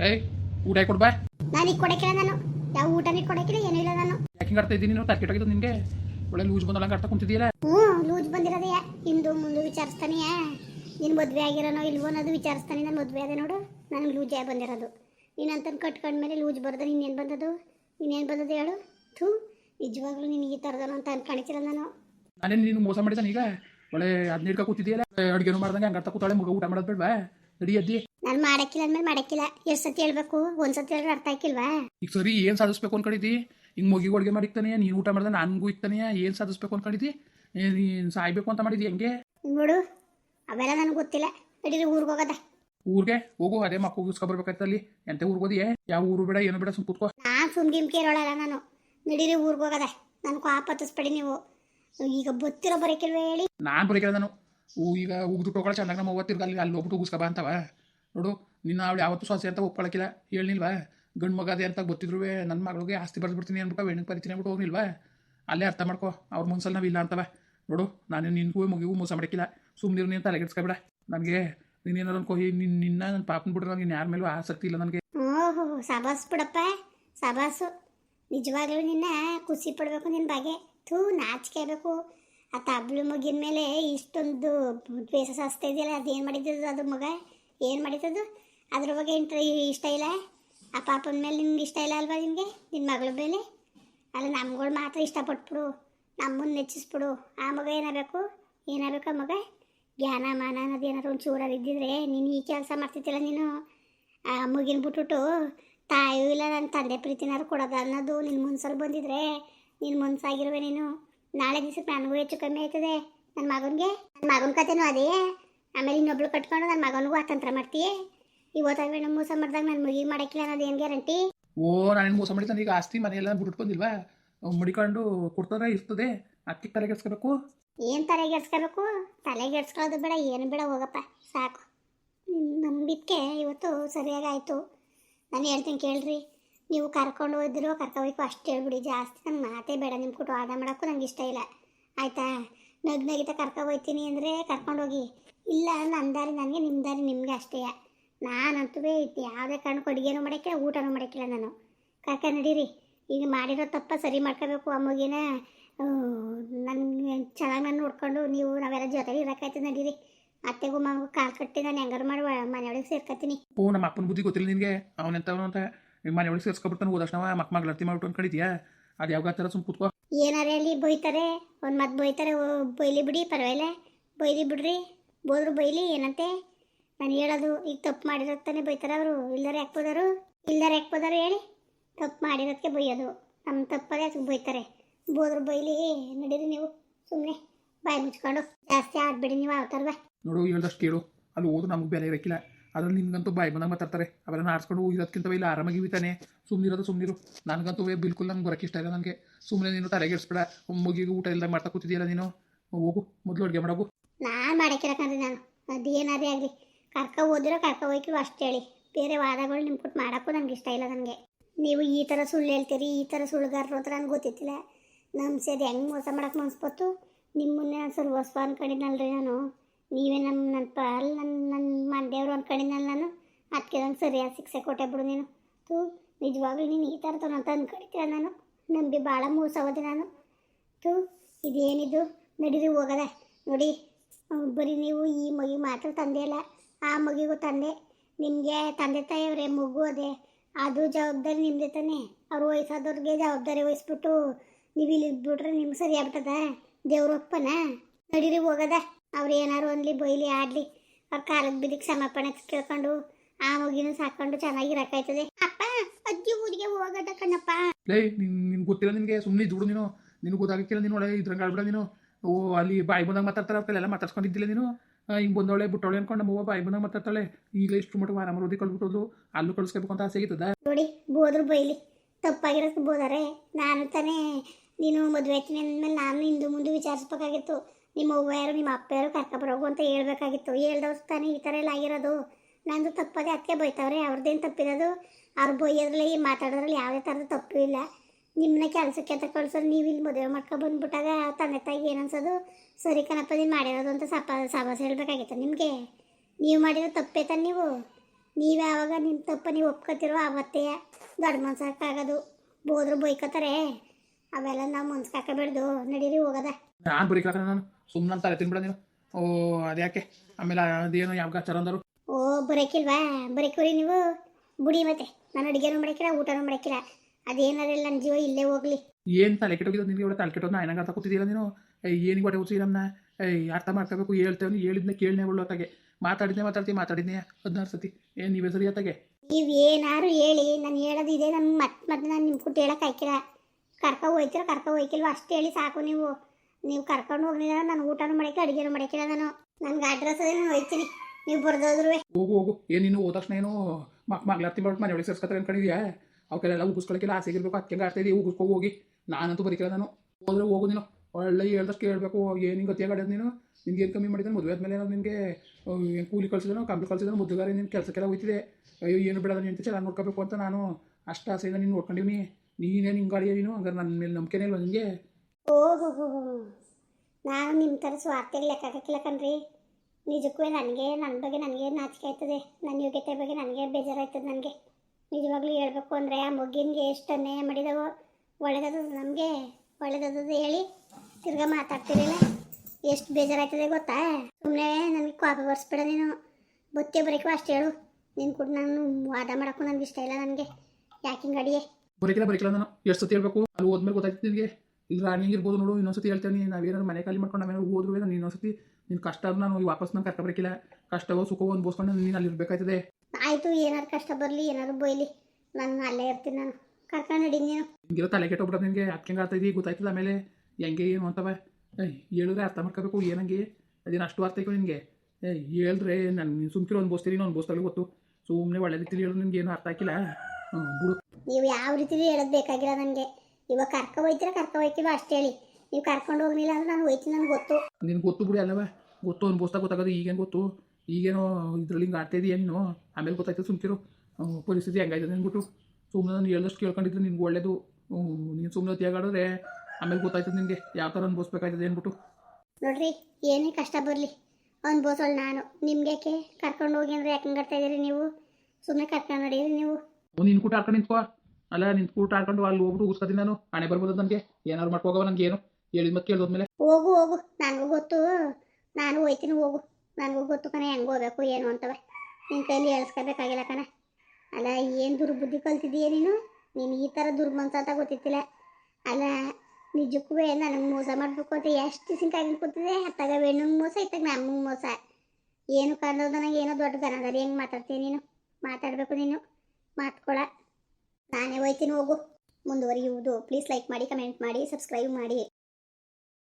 ಏಯ್ ಊಟ ಕೊಡ್ಬಾ? ನಾನೀಗ ಕೊಡಕ್ಕಿಲ್ಲ ನಾನು. ಯಾವ ಊಟನೇ ಕೊಡಕ್ಕಿಲ್ಲ ಏನೂ ಇಲ್ಲ ನಾನು. ಯಾಕೆ ಆಡ್ತಾ ಇದ್ದೀನಿ ನೀನು? ಆಗಿದ್ದು ನಿನಗೆ? ಒಳ್ಳೆ ಲೂಜ್ ಬಂದಲ್ಲ ಆಡ್ತಾ ಕುಂತಿದ್ದೀಯಲ್ಲ? ಹ್ಞೂ ಲೂಜ್ ಬಂದಿರೋದೆಯಾ ಇಂದು ಮುಂದೆ ವಿಚಾರಿಸ್ತಾನೆಯಾ ನಿನ್ನ ಮದುವೆ ಆಗಿರೋನೋ ಇಲ್ವೋ ಅನ್ನೋದು ವಿಚಾರಿಸ್ತಾನೆ. ನಾನು ಮದುವೆ ಅದೇ ನೋಡು. ನನಗೆ ಲೂಜೇ ಬಂದಿರೋದು. ನೀನಂತಂದು ಕಟ್ಕೊಂಡ ಕಟ್ಕೊಂಡ್ಮೇಲೆ ಲೂಜ್ ಬರೋದು. ಇನ್ನೇನು ಬಂದದು ನೀನೇನು ಬಂದದ್ದು ಹೇಳು. ಥೂ ನಿಜವಾಗ್ಲೂ ನಿನಗೆ ಈ ಥರದನು ಅಂತ ಅನ್ಕಾಣಿಸಿಲ್ಲ ನಾನು. ನಾನೇನು ನೀನು ಮೋಸ ಮಾಡಿದ್ದಾನೆ ಈಗ? ಒಳ್ಳೆ ಅದನ್ನ ಹಿಡ್ಕೊ ಕೂತಿದ್ದೀಯಲ್ಲ? ಅಡುಗೆನೂ ಮಾಡ್ದಂಗೆ ಹಂಗೆ ಆಡ್ತಾ ಕೂತಾಳೆ. ಮಗ ಊಟ ಮಾಡೋದು ಬೇಡವಾ? ನಡಿ ಅದ್ದಿ ನಾನು ಮಾಡಕ್ಕಿಲ್ಲ ಅಂದ್ಮೇಲೆ ಮಾಡಕ್ಕಿಲ್ಲ. ಎಷ್ಟು ಸತಿ ಹೇಳ್ಬೇಕು? ಒಂದ್ ಸತಿ ಹೇಳಿದ್ರೆ ಅರ್ಥ ಆಕಿಲ್ವಾ ಈಗ ಸರಿ ಏನ್ ಸಾಧಿಸ್ಬೇಕು ಅನ್ಕೊಂಡಿದ್ದಿ? ಹಿಂಗ್ ಮೊಗಿಗೆ ಅಡುಗೆ ಮಾಡಿಕ್ತಾನೆ ನೀನು ಊಟ ಮಾಡ್ದೆ ನನಗೂ ಇಕ್ತಾನೆ ಏನ್ ಸಾಧಿಸ್ಬೇಕು ಅನ್ಕೊಂಡಿದ್ದಿ? ನೀನ್ ಸಾಯ್ಬೇಕು ಅಂತ ಮಾಡಿದ್ದಿ ಹೆಂಗೆ? ನೋಡು ಅವೆಲ್ಲ ನನಗೆ ಗೊತ್ತಿಲ್ಲ. ನಡೀರಿ ಊರಿಗೆ ಹೋಗೋದ. ಊರಿಗೆ? ಹೋಗು ಅದೇ ಮಕ್ಕಳು ಉಗಿಸ್ಕೊಬರ್ಬೇಕಾಯ್ತು ಅಲ್ಲಿ. ಎಂತ ಊರಿಗೆ ಹೋದಿಯೇ? ಯಾವ ಊರು ಬೇಡ ಏನು ಬೇಡ ಸುಮ್ ಕೂತ್ಕೋ. ನಾನು ಸುಮ್ಗಿಮ್ಕೆ ಇರೋಳಲ್ಲ ನಾನು. ನಡೀರಿ ಊರಿಗೆ ಹೋಗೋದ. ನಾನು ಆಪತ್ತಿಸ್ಬೇಡಿ ನೀವು. ಈಗ ಬತ್ತಿರೋ ಬರೋಕಿಲ್ವೇ ಹೇಳಿ. ನಾನು ಬರೀಕಿಲ್ಲ ನಾನು. ಈಗ ಉಗ್ದು ಹೋಗೋಣ ಚೆನ್ನಾಗಿ ನಮ್ಮ ಅವ್ವ ಅಲ್ಲಿ ಅಲ್ಲಿ ಹೋಗ್ಬಿಟ್ಟು ಉಗಿಸ್ಕೊಬಾ ಅಂತವ. ನೋಡು, ನಿನ್ನ ಅವಳು ಯಾವತ್ತೂ ಸೊಸೆ ಅಂತ ಒಪ್ಕೊಳಕಿಲ್ಲ. ಹೇಳಿಲ್ವಾ ಗಂಡು ಮಗ ಅದೇ ಅಂತ ಗೊತ್ತಿದ್ರು ನನ್ನ ಮಗಳಿಗೆ ಆಸ್ತಿ ಬರ್ದ್ಬಿಡ್ತೀನಿ ಅಂದ್ಬಿಟ್ಟು ಹೆಣ್ಣಿಗೆ ಪರಿತೀನಿ ಅಂದ್ಬಿಟ್ಟು ಹೋಗ್ನಿಲ್ವಾ? ಅಲ್ಲೇ ಅರ್ಥ ಮಾಡ್ಕೋ, ಅವ್ರ ಮುನ್ಸಲ್ ನಾವು ಇಲ್ಲ ಅಂತವ. ನೋಡು, ನಾನು ನಿನ್ಗೂ ಮಗಿಗೂ ಮೋಸ ಮಾಡಕ್ಕಿಲ್ಲ ಸುಮ್ಮನಿರು ನೀನು ತಲೆಗೆಡ್ಸ್ಕೊಬೇಡ ನನಗೆ ನೀನು ಅನ್ಕೋ ನಿನ್ನ ನಿನ್ನ ನನ್ನ ಪಾಪನ ಬಿಟ್ರೆ ನನಗೆ ಯಾರ ಮೇಲೂ ಆಸಕ್ತಿ ಇಲ್ಲ ನನಗೆ. ಓಹೋ, ಸಬಾಸ್ ಬಿಡಪ್ಪ, ಸಾಬಾಸು. ನಿಜವಾಗ್ಲೂ ನಿನ್ನ ಖುಷಿ ಪಡಬೇಕು ನಿನ್ನ ಬಗ್ಗೆ. ಥೂ, ನಾಚಿಕೆ ಬೇಕು ಆ ತಬ್ಲು ಮಗಿನ ಮೇಲೆ ಇಷ್ಟೊಂದು ದ್ವೇಷ ಸಾಸ್ತಾ ಇದೆಯಲ್ಲ, ಅದು ಏನು ಮಾಡಿದ್ದದು ಅದು ಮಗ? ಏನು ಮಾಡಿದ್ದದು? ಅದ್ರ ಬಗ್ಗೆ ಇಂಟ್ರ ಇಷ್ಟ ಇಲ್ಲ? ಆ ಪಾಪನ ಮೇಲೆ ನಿಮ್ಗೆ ಇಷ್ಟ ಇಲ್ಲ ಅಲ್ವಾ ನಿಮಗೆ ನಿನ್ನ ಮಗಳ ಮೇಲೆ? ಅಲ್ಲ, ನಮ್ಗಳು ಮಾತ್ರ ಇಷ್ಟಪಟ್ಬಿಡು. ನಮ್ಮನ್ನು ನೆಚ್ಚಿಸ್ಬಿಡು. ಆ ಮಗ ಏನಾಗಬೇಕು? ಏನಾಗಬೇಕು ಆ ಮಗ? ಜ್ಞಾನ, ಮಾನ ಅನ್ನೋದು ಏನಾದ್ರು ಒಂದು ಚೂರಲ್ಲಿ ಇದ್ದಿದ್ರೆ ನೀನು ಈ ಕೆಲಸ ಮಾಡ್ತಿದ್ದಿಲ್ಲ ನೀನು? ಆ ಮುಗಿನ ಬಿಟ್ಬಿಟ್ಟು ತಾಯಿಯೂ ಇಲ್ಲ ನನ್ನ ತಂದೆ ಪ್ರೀತಿನಾರು ಕೊಡೋದು ಅನ್ನೋದು ನಿನ್ನ ಮನ್ಸಲ್ಲಿ ಬಂದಿದ್ರೆ ನಿನ್ನ ಮನ್ಸಾಗಿರುವೆ ನೀನು. ನಾಳೆ ದಿವಸಕ್ಕೆ ನನಗೂ ಹೆಚ್ಚು ಕಮ್ಮಿ ಆಯ್ತದೆ. ನನ್ನ ಮಗನಿಗೆ ನನ್ನ ಮಗನ ಕತೆನೂ ಅದೇ. ಆಮೇಲೆ ಇನ್ನೊಬ್ಳು ಕಟ್ಕೊಂಡು ನನ್ನ ಮಗನಿಗೂ ಅತಂತ್ರ ಮಾಡ್ತೀಯೇ. ಇವತ್ತಾಗ ಮೋಸ ಮಾಡಿದಾಗ ನನ್ನ ಮುಗಿ ಮಾಡಕ್ಕಿಲ್ಲ ಅನ್ನೋದು ಏನು ಗ್ಯಾರಂಟಿ? ಓ ನಾನು ಮೋಸ ಮಾಡಿದ ಈಗ ಆಸ್ತಿ ಮನೆಯೆಲ್ಲ ಬಿಟ್ಕೊಂಡಿಲ್ವಾ ಮುಡಿಕೊಂಡು ಕೊಡ್ತಾರೆ ಇರ್ತದೆ. ಅಕ್ಕಿ ತಲೆಗೆಡ್ಸ್ಕೋಬೇಕು ಏನು ತಲೆಗೆಡ್ಸ್ಕೋಬೇಕು ತಲೆಗೆಡ್ಸ್ಕೊಳ್ಳೋದು ಬೇಡ ಏನು ಬೇಡ ಹೋಗಪ್ಪ. ಸಾಕು. ನಂಬಿಕೆ ಇವತ್ತು ಸರಿಯಾಗಿ ಆಯಿತು. ನಾನು ಹೇಳ್ತೀನಿ ಕೇಳ್ರಿ. ನೀವು ಕರ್ಕೊಂಡು ಹೋದ್ರು, ಕರ್ಕೊಬೇಕು ಅಷ್ಟು ಹೇಳ್ಬಿಡಿ. ಜಾಸ್ತಿ ನಂಗೆ ಮಾತೇ ಬೇಡ ನಿಮ್ಮ ಕೂಟ ಆಟ ಮಾಡೋಕ್ಕೂ ನಂಗೆ ಇಷ್ಟ ಇಲ್ಲ. ಆಯಿತಾ? ನಗ್ ನಗಿತ ಕರ್ಕೊ ಹೋಗ್ತೀನಿ ಅಂದರೆ ಕರ್ಕೊಂಡೋಗಿ ಇಲ್ಲ ನನ್ನ ದಾರಿ ನನಗೆ ನಿಮ್ಮ ದಾರಿ ನಿಮಗೆ ಅಷ್ಟೇ. ನಾನಂತೂ ಯಾವುದೇ ಕಾರಣಕ್ಕೂ ಅಡುಗೆನೂ ಮಾಡೋಕ್ಕಿಲ್ಲ, ಊಟನೂ ಮಾಡೋಕ್ಕಿಲ್ಲ ನಾನು. ಕರ್ಕ ನಡೀರಿ. ಈಗ ಮಾಡಿರೋ ತಪ್ಪ ಸರಿ ಮಾಡ್ಕೋಬೇಕು ಅಮ್ಮಗಿನ. ಮಗಿನ ನನಗೆ ಚೆನ್ನಾಗಿ ನಾನು ನೋಡ್ಕೊಂಡು ನೀವು ನಾವೆಲ್ಲ ಜೊತೆಲಿ ಇರೋಕ್ಕಾಯ್ತದೆ ನಡೀರಿ. ಅತ್ತೆಗೂ ಮಗು ಕಾಲು ಕಟ್ಟಿ ನಾನು ಹೆಂಗಾರು ಮಾಡಿ ಮನೆಯೊಳಗೆ ಸೇರ್ಕೊತೀನಿ ಓ ನಮ್ಮ ಅಪ್ಪನ ಬುದ್ಧಿ ಗೊತ್ತಿಲ್ಲ ನಿನಗೆ. ಅವನೆಂತವನು ಅಂತ. ಮನೆ ಒಳಗೆ ಸೇರ್ಸ್ಕೊಬಿಡ್ತಾನೆ ಮಕ್ ಮಕ್ಕ ಮಗಳು ಅರ್ತಿ ಮಾಡ್ಬಿಟ್ಟು ಅನ್ಕೊಂಡಿದ್ಯಾ ಅದು ಯಾವಾಗ ಥರ ಸುಮ್ ಕೂತ್ಕೋ. ಏನಾರ ಅಲ್ಲಿ ಬೈತಾರೆ ಒಂದು ಮತ್ತೆ ಬೈತಾರೆ ಬೈಲಿ ಬಿಡಿ ಪರವಾಗಿಲ್ಲ. ಬೈಲಿ ಬಿಡ್ರಿ ಬೋದ್ರು ಬೈಲಿ ಏನಂತೆ? ನಾನು ಹೇಳೋದು ಈಗ ತಪ್ಪು ಮಾಡಿರೋದು ತಾನೇ ಬೈತಾರೆ ಅವರು. ಇಲ್ದಾರೆ ಯಾಕೆ ಬೋದಾರು? ಇಲ್ದಾರೆ ಯಾಕೆ ಬೋದಾರು ಹೇಳಿ. ತಪ್ಪು ಮಾಡಿರೋದಕ್ಕೆ ಬೈಯೋದು. ನಮ್ಮ ತಪ್ಪದೇ ಅದಕ್ಕೆ ಬೈತಾರೆ. ಬೋದ್ರು ಬೈಲಿ ನಡೀರಿ ನೀವು ಸುಮ್ಮನೆ ಬಾಯಿ ಮುಚ್ಕೊಂಡು. ಜಾಸ್ತಿ ಆಡ್ಬೇಡಿ ನೀವು ಆ ಅವತಾರವ ನೋಡು ಹೇಳ್ದಷ್ಟು ಕೇಳು. ಅಲ್ಲಿ ಓದು ನಮ್ಗೆ ಬೇರೆ ಇರಕ್ಕಿಲ್ಲ ಅದ್ರಲ್ಲಿ ನಿನ್ಗಂತೂ ಬಾಯಿ ಬಂದಾಗ ಮಾತಾಡ್ತಾರೆ. ಅವೆಲ್ಲ ಆಡ್ಸ್ಕೊಂಡು ಇರೋದಕ್ಕಿಂತ ಇಲ್ಲ ಆರಾಮಾಗಿ ಇವಿತಾನೆ. ಸುಮ್ಮನಿರೋದು ಸುಮ್ಮನಿರು ನನಗಂತೂ ಬಿಲ್ಕುಲ್ ನಂಗೆ ಬರೋಕ್ಕೆ ಇಷ್ಟ ಇಲ್ಲ ನನಗೆ ಸುಮ್ಮನೆ ನೀನು ತಲೆಗೆಡ್ಸ್ಬೇಡ ಮುಗಿಗೆ ಊಟ ಎಲ್ಲ ಮಾಡ್ತಾ ಕೂತಿದ್ದೀಯಲ್ಲ ನೀನು? ಹೋಗು. ಮೊದಲು ಅಡುಗೆ ಮಾಡೋಗು. ನಾನು ಮಾಡಕ್ಕಿರಕಂದ್ರೆ ನಾನು. ಅದೇನಾದೇ ಆಗಲಿ. ಕರ್ಕ ಹೋದಿರೋ ಕರ್ಕ ಹೋಯ್ಕಿರು ಅಷ್ಟು ಹೇಳಿ. ಬೇರೆ ವಾದಗಳು ನಿಮ್ಮ ಕೊಟ್ಟು ಮಾಡೋಕ್ಕೂ ನನಗೆ ಇಷ್ಟ ಇಲ್ಲ ನನಗೆ. ನೀವು ಈ ಥರ ಸುಳ್ಳು ಹೇಳ್ತೀರಿ, ಈ ಥರ ಸುಳ್ಳುಗಾರರು ಅಂತ ನನಗೆ ಗೊತ್ತಿತ್ತಿಲ್ಲ. ನಮ್ಮ ಸೇರಿ ಹೆಂಗೆ ಮೋಸ ಮಾಡೋಕ್ಕೆ ಮನ್ಸ್ಬತ್ತು ನಿಮ್ಮನ್ನೇ ನಾನು ಸರ್ವಸ್ವ ಅನ್ಕೊಂಡಿದ್ನಲ್ರಿ ನಾನು. ನೀವೇ ನಮ್ಮ ನನ್ನ ಪಾಲ್ ನನ್ನ ನನ್ನ ಮಂಡ್ಯವರು ಅನ್ಕೊಂಡಿದ್ನಲ್ಲ ನಾನು ಅದಕ್ಕೆ ನಂಗೆ ಸರಿಯಾಗಿ ಶಿಕ್ಷೆ ಕೊಟ್ಟೆ ಬಿಡು ನೀನು. ತೂ ನಿಜವಾಗ್ಲೂ ನೀನು ಈ ಥರ ಅಂತ ಅನ್ಕೊಂಡಿದ್ದೀರ ನಾನು? ನಂಬಿ ಭಾಳ ಮೋಸ ಹೋದೆ ನಾನು. ತೂ ಇದೇನಿದು? ನಡೀರಿ ಹೋಗದೆ. ನೋಡಿ ಬರೀ ನೀವು ಈ ಮಗಿ ಮಾತ್ರ ತಂದೆ ಅಲ್ಲ, ಆ ಮಗಿಗೂ ತಂದೆ. ನಿಮಗೆ ತಂದೆ ತಾಯಿಯವರೇ ಮಗು ಅದೇ. ಅದು ಜವಾಬ್ದಾರಿ ನಿಮ್ಮದೇ ತಾನೆ. ಅವ್ರು ವಯಸ್ಸಾದವ್ರಿಗೆ ಜವಾಬ್ದಾರಿ ವಹಿಸ್ಬಿಟ್ಟು ನೀವು ಇಲ್ಲಿ ಇದ್ಬಿಟ್ರೆ ನಿಮ್ಗೆ ಸರಿ ಆಗ್ಬಿಟ್ಟದ ದೇವ್ರ ಒಪ್ಪನ? ನಡೀರಿ ಹೋಗದ. ಅವ್ರು ಏನಾರು ಅನ್ಲಿ ಬೈಲಿ ಆಡ್ಲಿ ಅವ್ರ ಕಾಲಕ್ಕೆ ಬಿದ್ದಕ್ಕೆ ಸಮರ್ಪಣೆ ಕೇಳ್ಕೊಂಡು ಆ ಮಗಿನ ಸಾಕೊಂಡು ಚೆನ್ನಾಗಿರಕ್ಕಾಯ್ತದೆ ಅಪ್ಪ ಅಜ್ಜಿ ಊರಿಗೆ ಹೋಗದ ಕಣಪ್ಪ ಲೇ ನಿನ್ ಗೊತ್ತಿಲ್ಲ ನಿನಗೆ? ಸುಮ್ಮನೆ ಇದ್ಬಿಡು ನೀನು. ನಿನಗೆ ಗೊತ್ತಾಗಕ್ಕಿಲ್ಲ ನೀನು ಒಳ್ಳೆ ಇದ್ರಂಗೆ ಆಡ್ಬಿಡ ನೀನು. ಓ ಅಲ್ಲಿ ಬಾಯಿ ಬಂದಾಗ ಮಾತಾಡ್ತಾರೆ ಅವ್ಕೆಲ್ಲ ಮಾತಾಡ್ಸ್ಕೊಂಡಿದ್ದಿಲ್ಲ ನೀನು. ಹಿಂಗೆ ಬಂದವಳೆ ಬಿಟ್ಟವಳೆ ಅನ್ಕೊಂಡು ನಮ್ಮವ್ವ ಬಾಯಿ ಬಂದಾಗ ಮಾತಾಡ್ತಾಳೆ. ಈಗ ಇಷ್ಟು ಮಟ್ಟ ವಾರ ಮರೋದಿ ಕಳ್ಬಿಟ್ಟೋದು ಅಲ್ಲೂ ಕಳಿಸ್ಕೋಬೇಕು ಅಂತ ಆಸೆ ಆಗಿತ್ತದ? ನೋಡಿ ಬೋದ್ರು ಬೈಲಿ. ತಪ್ಪಾಗಿರೋದು ಬೋದಾರೆ. ನಾನು ತಾನೇ ನೀನು ಮದುವೆ ಆಯ್ತೀನಿ ಅಂದಮೇಲೆ ನಾನು ಹಿಂದೂ ಮುಂದೆ ವಿಚಾರಿಸ್ಬೇಕಾಗಿತ್ತು. ನಿಮ್ಮ ಅವ್ವಾರು ನಿಮ್ಮ ಅಪ್ಪ ಯಾರು ಕರ್ಕೊಬರೋಗು ಅಂತ ಹೇಳ್ಬೇಕಾಗಿತ್ತು. ಹೇಳ್ದವ್ರು ತಾನೇ ಈ ಥರ ಎಲ್ಲ ಆಗಿರೋದು. ನಂದು ತಪ್ಪದೆ ಅದಕ್ಕೆ ಬೈತಾವ್ರೆ. ಅವ್ರದ್ದೇನು ತಪ್ಪಿರೋದು? ಅವ್ರು ಬೈಯೋದ್ರಲ್ಲಿ, ಮಾತಾಡೋದ್ರಲ್ಲಿ ಯಾವುದೇ ಥರದ ತಪ್ಪು ಇಲ್ಲ. ನಿಮ್ಮನ್ನ ಕೆಲಸಕ್ಕೆ ಅಂತ ಕಳ್ಸೋದು ನೀವು ಇಲ್ಲಿ ಮದುವೆ ಮಾಡ್ಕೊಂಡು ಬಂದ್ಬಿಟ್ಟಾಗ ತಂದೆ ತಾಯಿಗೆ ಏನು ಅನ್ಸೋದು? ಸರಿ ಕಣಪ್ಪ, ನೀನು ಮಾಡಿರೋದು ಅಂತ ಸಪ, ಸಾಬಾಸ್ ಹೇಳ್ಬೇಕಾಗಿತ್ತು ನಿಮಗೆ. ನೀವು ಮಾಡಿರೋ ತಪ್ಪೇ ತಾನೆ ನೀವು. ನೀವು ಯಾವಾಗ ನಿಮ್ಮ ತಪ್ಪ ನೀವು ಒಪ್ಕೋತಿರೋ ಅವತ್ತೇ ದೊಡ್ಡ ಮನ್ಸಾಕಾಗೋದು ಬೋದ್ರು ಬೈಕೋತಾರೆ. ಅವೆಲ್ಲ ನಾವು ಮನ್ಸ್ಕಾಕಬೇಡ್ದು ನಡೀರಿ ಹೋಗದ. ನಾನು ಬರೀಕಲ್ಲ ನಾನು. ಸುಮ್ಮನೆ ತಲೆ ತಿನ್ಬಿಡ ನೀನು. ಓ ಅದ್ಯಾಕೆ ಆಮೇಲೆ ಅದೇನು ಯಾವ ಗಾಚಾರ ಅಂದರು? ಓ ಬರೋಕಿಲ್ವಾ? ಬರೋಕ್ರಿ ನೀವು. ಬುಡಿ ಮತ್ತೆ. ನಾನು ಅಡುಗೆನೂ ಮಾಡಕ್ಕಿಲ್ಲ ಊಟನೂ ಮಾಡಕ್ಕಿಲ್ಲ ಅದೇನಾದ್ರೆ ನನ್ನ ಜೀವ ಇಲ್ಲೇ ಹೋಗ್ಲಿ. ಏನು ತಲೆ ಕೆಟ್ಟೋಗಿದ್ದು ನಿನಗೆ ಇವಳು ತಲೆ ಕೆಟ್ಟೋದು ನಾಯನಂಗ ಕೂತಿದ್ದೀರಾ ಕೂತಿದ್ದೀರ ನೀನು? ಏನಿಗೆ ಹೊಟ್ಟೆ ಹುಚ್ಚಿ ನಮ್ಮನ್ನ ಅರ್ಥ ಮಾಡ್ಕೋಬೇಕು ಹೇಳ್ತೇವೆ ಹೇಳಿದ್ನ ಕೇಳನೆ ತಗೆ ಮಾತಾಡಿದ್ನೆ ಮಾತಾಡ್ತಿ ಮಾತಾಡಿದ್ನೆ. ಹದಿನಾರು ಸತಿ. ಏನ್ ನೀವೇ ಸರಿ ಅತ್ತಾಗೆ? ಏನಾರು ಹೇಳಿ. ನಾನು ಹೇಳೋದಿದೆ ಇದೆ ಮತ್ ಮತ್ತೆ ಮತ್ತೆ ನಾನು ನಿಮ್ಮ ಕುಟ್ಟು ಹೇಳಕ್ಕೆ ಹಾಕಿಲ್ಲ. ಕರ್ಕೊ ಹೋಯ್ತಿರ, ಕರ್ಕೊಂಡು ಹೋಯ್ಕಿಲ್ವ, ಅಷ್ಟು ಹೇಳಿ ಸಾಕು ನೀವು. ನೀವು ಕರ್ಕೊಂಡು ಹೋಗ್ಲಿಲ್ಲ ನಾನು ಊಟನೂ ಮಾಡಕ್ಕೆ, ಅಡುಗೆನೂ ಮಾಡಕ್ಕಿಲ್ಲ ನಾನು. ನನ್ಗೆ ಅಡ್ರೆಸ್ ಅದೇ, ನಾನು ಹೋಯ್ತೀನಿ. ನೀವು ಬರ್ದೋದ್ರು ಹೋಗು ಹೋಗು. ಏನು ನೀನು ಹೋದ ತಕ್ಷಣ ಏನು ಮಕ್ ಮಗ್ಲಾರ್ತಿ ಮಾಡ್ಬಿಟ್ಟು ಮನೆ ಒಳಗೆ ಸೇರ್ಸ್ಕೊತಾರೆ ಅನ್ಕೊಂಡಿದ್ಯಾ? ಅವಕ್ಕೆಲ್ಲ ಉಗಿಸ್ಕೊಳಕ್ಕೆಲ್ಲ ಆಸೆ ಇರಬೇಕು ಅದಕ್ಕೆ ಆಡ್ತಾ ಇದೀವಿ ಉಗಿಸ್ಕೊ ಹೋಗಿ. ನಾನಂತೂ ಬರೀಕಿಲ್ಲ ನಾನು. ಹೋದ್ರೆ ಹೋಗು ನೀನು. ಒಳ್ಳೆ ಹೇಳ್ದಷ್ಟು ಕೇಳಬೇಕು. ಏನು ಹಿಂಗೆ ಗತಿಯಾಗಡ್ದು ನೀನು? ನಿನ್ಗೆ ಏನು ಕಮ್ಮಿ ಮಾಡಿದ್ದಾನೆ ಮದುವೆ ಆದಮೇಲೆ ಏನಾದ್ರು ನಿನಗೆ ಏನು ಕೂಲಿ ಕಳ್ಸಿದಾನೋ ಕಂಪ್ಲಿ ಕಳ್ಸಿದಾನೋ ಮುದ್ದುಗಾರ ನಿನ್ನ ಕೆಲಸಕ್ಕೆಲ್ಲ ಹೋಯ್ತಿದೆ. ಅಯ್ಯೋ, ಏನು ಬೇಡ ನಿಂತ ಚೆನ್ನಾಗಿ ನೋಡ್ಕೋಬೇಕು ಅಂತ ನಾನು ಅಷ್ಟು ಆಸೆಯಿಂದ ನೀನು ನೋಡ್ಕೊಂಡಿವ್ನಿ. ನೀನೇನು ಹಿಂಗಾಡಿಯ ನೀನು? ಹಂಗಾರೆ ನನ್ನ ಮೇಲೆ ನಂಬಿಕೆನೇ ಇಲ್ವ ಓಹೋ ನಾನು ನಿಮ್ಮ ಥರ ಸ್ವಾರ್ಥಿಗೆ ಲೆಕ್ಕ ಕಣ್ರಿ. ನಿಜಕ್ಕೂ ನನಗೆ ನನ್ನ ಬಗ್ಗೆ ನನಗೆ ನಾಚಿಕೆ ಆಯ್ತದೆ. ನನ್ನ ಯೋಗ್ಯತೆ ಬಗ್ಗೆ ನನಗೆ ಬೇಜಾರಾಯ್ತದೆ ನನಗೆ. ನಿಜವಾಗ್ಲೂ ಹೇಳ್ಬೇಕು ಅಂದರೆ ಆ ಮಗುವಿಗೆ ಎಷ್ಟು ಅನ್ಯಾಯ ಮಾಡಿದವೋ, ಒಳ್ಳೇದದ ನಮಗೆ, ಒಳ್ಳೇದದ ಹೇಳಿ ತಿರ್ಗಾ ಮಾತಾಡ್ತಿರಲಿಲ್ಲ ಎಷ್ಟು ಬೇಜಾರಾಯ್ತದೆ ಗೊತ್ತಾ? ಸುಮ್ಮನೆ ನನಗೆ ಕಾಪ ಬರ್ಸ್ಬೇಡ ನೀನು. ಬುತ್ತಿ ಬರೀಕೋ ಅಷ್ಟು ಹೇಳು. ನೀನು ಕೂಡ ನಾನು ವಾದ ಮಾಡೋಕ್ಕೂ ನನಗೆ ಇಷ್ಟ ಇಲ್ಲ ನನಗೆ. ಯಾಕಿಂಗ್ ಅಡಿಯೇ ಬರೀಕಿಲ್ಲ ಬರೀಕಿಲ್ಲ ನಾನು ಎಷ್ಟು ಸತಿ ಹೇಳ್ಬೇಕು? ಅಲ್ಲಿ ಹೋದ್ಮೇಲೆ ಗೊತ್ತಾಯ್ತು ನಿನಗೆ. ಇಲ್ಲ ರಾಣಿ ಇರ್ಬೋದು ನೋಡು ಇನ್ನೊಂದ್ಸತಿ ಹೇಳ್ತೇನೆ ನಾವೇನಾದ್ರು ಮನೆ ಖಾಲಿ ಮಾಡ್ಕೊಂಡು ನಾವೇನಾದ್ರು ಹೋದ್ರು ನಾನು ಇನ್ನೊಂದ್ಸತಿ ನಿನ್ನ ಕಷ್ಟ ನಾನು ವಾಪಸ್ ನಾನು ಕರ್ಕ ಬರಕಿಲ್ಲ. ಕಷ್ಟವೋ ಸುಖವೋ ಅನ್ಬೋಸ್ಕೊಂಡು ನೀನು ಅಲ್ಲಿ ಇರ್ಬೇಕಾಯ್ತದೆ. ಆಯಿತು ಏನಾದ್ರು ಕಷ್ಟ ಬರಲಿ ಏನಾದ್ರು ಬೈಲಿ. ನಾನು ಅಲ್ಲೇ ಇರ್ತೀನಿ ನಾನು. ಕರ್ಕೊಂಡು ನಡಿ ನೀನು. ಹಿಂಗಿರೋ ತಲೆ ಕೆಟ್ಟೋಗ್ಬಿಟ್ಟು ನಿನಗೆ. ಅದಕ್ಕೆ ಆಗ್ತಾ ಗೊತ್ತಾಯ್ತದ ಆಮೇಲೆ. ಹೆಂಗೆ ಏನು ಅಂತವ? ಏಯ್ ಹೇಳಿದ್ರೆ ಅರ್ಥ ಮಾಡ್ಕೋಬೇಕು ಏನಂಗೆ ಅದೇನು ಅಷ್ಟು ಅರ್ಥ ಐಕೋ ನಿನಗೆ? ಏಯ್ ಹೇಳಿದ್ರೆ ನಾನು ನೀನು ಸುಮ್ಕಿರೋ ಅನ್ಬೋಸ್ತೀನಿ ಇನ್ನೊಂದು ಅನ್ಬೋಸ್ತಾಳೆ ಗೊತ್ತು. ಸುಮ್ಮನೆ ಒಳ್ಳೆ ರೀತಿಲಿ ಹೇಳು ನಿನಗೆ ಏನು ಅರ್ಥ ಆಗಿಲ್ಲ ಬಿಡು. ನೀವು ಯಾವ ರೀತಿ ಹೇಳೋದು ಬೇಕಾಗಿಲ್ಲ ನನಗೆ. ಇವಾಗ ಕರ್ಕೊ ಹೋಯ್ತೀರ ಕರ್ಕೊ ಹೋಯ್ತೀವ ಅಷ್ಟೇ ಹೇಳಿ. ನೀವು ಕರ್ಕೊಂಡು ಹೋಗ್ಲಿಲ್ಲ ಅಂದ್ರೆ ನಾನು ಹೋಯ್ತೀನಿ ನನಗೆ ಗೊತ್ತು. ನಿನ್ಗೆ ಗೊತ್ತು ಬಿಡಿ ಅಲ್ಲವೇ. ಗೊತ್ತು ಅನ್ಬೋಸ್ತಾ ಗೊತ್ತಾಗೋದು ಈಗೇನು ಗೊತ್ತು. ಈಗೇನೋ ಇದ್ರಲ್ಲಿ ಹಿಂಗೆ ಆಡ್ತಾ ಇದೀಯ ನೀನು ಆಮೇಲೆ ಗೊತ್ತಾಯ್ತು ಸುಮ್ಕಿರು. ಪರಿಸ್ಥಿತಿ ಹೆಂಗಾಯ್ತದೆ ಅಂದ್ಬಿಟ್ಟು. ಸುಮ್ಮನೆ ನಾನು ಹೇಳ್ದಷ್ಟು ಕೇಳ್ಕೊಂಡಿದ್ರೆ ನಿನ್ಗೆ ಒಳ್ಳೇದು. ನೀನು ಸುಮ್ಮನೆ ತಿಯಾಗಾಡಿದ್ರೆ ಆಮೇಲೆ ಗೊತ್ತಾಯ್ತದೆ ನಿನಗೆ. ಯಾವ ಥರ ಅನ್ಬೋಸ್ಬೇಕಾಯ್ತದೆ ಅಂದ್ಬಿಟ್ಟು. ನೋಡ್ರಿ ಏನೇ ಕಷ್ಟ ಬರಲಿ. ಅನ್ಬೋಸೋಳು ನಾನು. ನಿಮ್ಗೆ ಕರ್ಕೊಂಡು ಹೋಗಿ ಅಂದ್ರೆ ಯಾಕೆ ಹಂಗಾಡ್ತಾ ಇದ್ದೀರಿ ನೀವು? ಸುಮ್ಮನೆ ಕರ್ಕೊಂಡು ನಡೀರಿ ನೀವು. ನಿನ್ನ ಕೂಟ ಹಾಕೊಂಡು ನಿಂತ್ಕೋ. ಅಲ್ಲ ನಿಂತ್ಕೂಟ ಹಾಕೊಂಡು ಅಲ್ಲಿ ಹೋಗ್ಬಿಟ್ಟು ಉಗಿಸ್ಕೊತೀನಿ ನಾನು ಹಣೆ ಬರ್ಬೋದು ನನಗೆ. ಏನಾದ್ರು ಮಾಡ್ಕೋಗವ ನನಗೆ ಏನು. ಹೇಳಿದ ಮತ್ತೆ ಕೇಳಿದ್ಮೇಲೆ ಹೋಗು ಹೋಗು. ನನಗೂ ಗೊತ್ತು. ನಾನು ಹೋಯ್ತೀನಿ, ಹೋಗು. ನನಗೂ ಗೊತ್ತು ಕಣೆ, ಹೆಂಗೆ ಹೋಗ್ಬೇಕು, ಏನು ಅಂತವೆ. ನಿನ್ನ ಕೈಲಿ ಎಳ್ಸ್ಕೋಬೇಕಾಗಿಲ್ಲ ಕಣ. ಅಲ್ಲ, ಏನು ದುರ್ಬುದ್ಧಿ ಕಲ್ತಿದ್ದೀಯ ನೀನು? ನೀನು ಈ ಥರ ದುರ್ಮನ್ಸ ಅಂತ ಗೊತ್ತಿತ್ತಿಲ್ಲ. ಅಲ್ಲ, ನಿಜಕ್ಕೂ ನನಗೆ ಮೋಸ ಮಾಡಬೇಕು ಅಂತ ಎಷ್ಟು ಸಿಂಕಾಗಿ ಕೂತಿದೆ ಅತ್ತಾಗ ಹೆಣ್ಣಂಗೆ ಮೋಸ, ಇತ್ತಾಗ ನಮಗೆ ಮೋಸ. ಏನು ಕಾಣೋದು ನನಗೆ ಏನೋ ದೊಡ್ಡ ಗನದಾರಿ ಹೆಂಗೆ ಮಾತಾಡ್ತೀನಿ ನೀನು? ಮಾತಾಡಬೇಕು ನೀನು. ಮಾತ್ಕೊಳ. ನಾನೇ ಹೋಯ್ತೀನಿ ಹೋಗು. ಮುಂದುವರಿಯುವುದು. ಪ್ಲೀಸ್ ಲೈಕ್ ಮಾಡಿ ಕಮೆಂಟ್ ಮಾಡಿ ಸಬ್ಸ್ಕ್ರೈಬ್ ಮಾಡಿ.